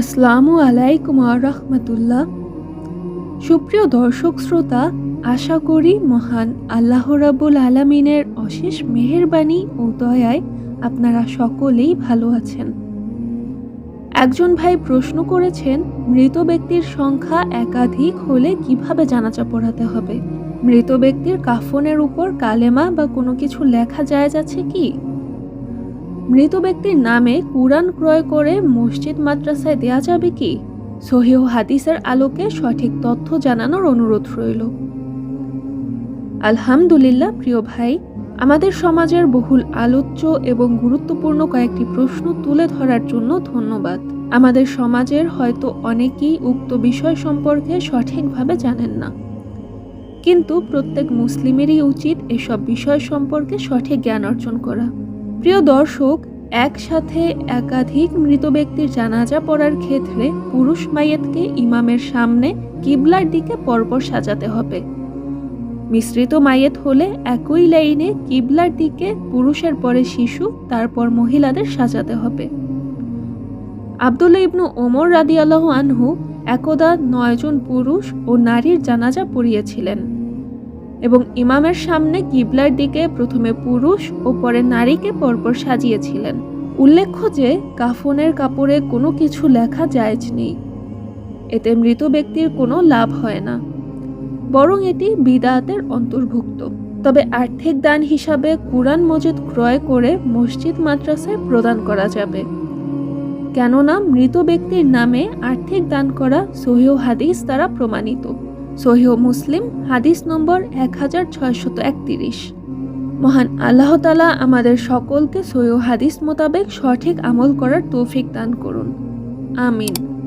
আসসালামু আলাইকুম রহমতুল্লাহ। সুপ্রিয় দর্শক শ্রোতা, আশা করি মহান আল্লাহ রাবুল আলমিনের অশেষ মেহেরবানি ও দয়ায় আপনারা সকলেই ভালো আছেন। একজন ভাই প্রশ্ন করেছেন, মৃত ব্যক্তির সংখ্যা একাধিক হলে কীভাবে জানাজা পড়াতে হবে? মৃত ব্যক্তির কাফনের উপর কালেমা বা কোনো কিছু লেখা যায় যাচ্ছে কি? মৃত ব্যক্তির নামে কুরআন ক্রয় করে মসজিদ, মাদ্রাসায় দেয়া যাবে কি? সহিহ হাদিসের আলোকে সঠিক তথ্য জানানোর অনুরোধ রইল। আলহামদুলিল্লাহ, প্রিয় ভাই, আমাদের সমাজের বহুল আলোচ্য এবং গুরুত্বপূর্ণ কয়েকটি প্রশ্ন তুলে ধরার জন্য ধন্যবাদ। আমাদের সমাজের হয়তো অনেকেই উক্ত বিষয় সম্পর্কে সঠিকভাবে জানেন না। কিন্তু প্রত্যেক মুসলিমেরই উচিত এসব বিষয় সম্পর্কে সঠিক জ্ঞান অর্জন করা। প্রিয় দর্শক, একসাথে একাধিক মৃত ব্যক্তির জানাজা পড়ার ক্ষেত্রে পুরুষ মাইয়েতকে ইমামের সামনে কিবলার দিকে পরপর সাজাতে হবে। মিশ্রিত মাইয়েত হলে একই লাইনে কিবলার দিকে পুরুষের পরে শিশু, তারপর মহিলাদের সাজাতে হবে। আবদুল্লাহ ইবনু ওমর রাদিয়াল্লাহু আনহু একদা নয়জন পুরুষ ও নারীর জানাজা পড়িয়েছিলেন। এবং ইমামের সামনে কিবলার দিকে প্রথমে পুরুষ ও পরে নারীকে পরপর সাজিয়েছিলেন। উল্লেখ্য যে, কাফনের কাপড়ে কোনো কিছু লেখা জায়েজ নেই। এতে মৃত ব্যক্তির কোনো লাভ হয় না। বরং এটি বিদাতের অন্তর্ভুক্ত। তবে আর্থিক দান হিসাবে কুরআন মজিদ ক্রয় করে মসজিদ মাদ্রাসায় প্রদান করা যাবে। কেননা মৃত ব্যক্তির নামে আর্থিক দান করা সহিহ হাদিস দ্বারা প্রমাণিত। সহিহ মুসলিম, হাদিস নম্বর এক হাজার ছয়শত একত্রিশ। মহান আল্লাহ তালা আমাদের সকলকে সহিহ হাদিস মোতাবেক সঠিক আমল করার তৌফিক দান করুন। আমিন।